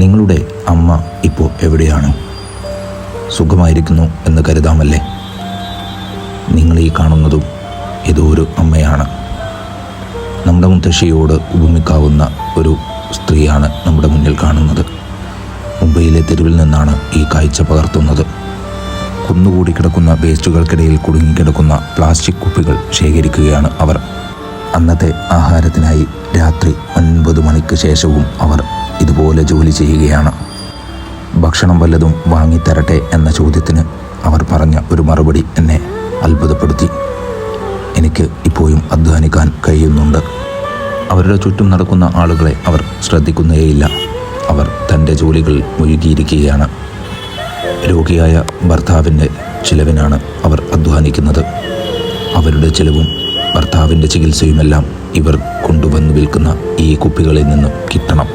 നിങ്ങളുടെ അമ്മ ഇപ്പോൾ എവിടെയാണ്? സുഖമായിരിക്കുന്നു എന്ന് കരുതാമല്ലേ? നിങ്ങൾ ഈ കാണുന്നതും ഏതോ ഒരു അമ്മയാണ്. നമ്മുടെ മുത്തശ്ശിയോട് ഉപമിക്കാവുന്ന ഒരു സ്ത്രീയാണ് നമ്മുടെ മുന്നിൽ കാണുന്നത്. മുംബൈയിലെ തെരുവിൽ നിന്നാണ് ഈ കാഴ്ച പകർത്തുന്നത്. കുന്നുകൂടി കിടക്കുന്ന വേസ്റ്റുകൾക്കിടയിൽ കുടുങ്ങിക്കിടക്കുന്ന പ്ലാസ്റ്റിക് കുപ്പികൾ ശേഖരിക്കുകയാണ് അവർ. അന്നത്തെ ആഹാരത്തിനായി രാത്രി ഒൻപത് മണിക്ക് ശേഷവും അവർ ഇതുപോലെ ജോലി ചെയ്യുകയാണ്. ഭക്ഷണം വല്ലതും വാങ്ങിത്തരട്ടെ എന്ന ചോദ്യത്തിന് അവർ പറഞ്ഞ ഒരു മറുപടി എന്നെ അത്ഭുതപ്പെടുത്തി. എനിക്ക് ഇപ്പോഴും അധ്വാനിക്കാൻ കഴിയുന്നുണ്ട്. അവരുടെ ചുറ്റും നടക്കുന്ന ആളുകളെ അവർ ശ്രദ്ധിക്കുന്നേയില്ല. അവർ തന്റെ ജോലികൾ മുഴുകിയിരിക്കുകയാണ്. രോഗിയായ ഭർത്താവിന്റെ ചിലവിനാണ് അവർ അധ്വാനിക്കുന്നത്. അവരുടെ ചിലവും ഭർത്താവിന്റെ ചികിത്സയുമെല്ലാം ഇവർ കൊണ്ടുവന്നു വിൽക്കുന്ന ഈ കുപ്പികളിൽ നിന്നും കിട്ടണം.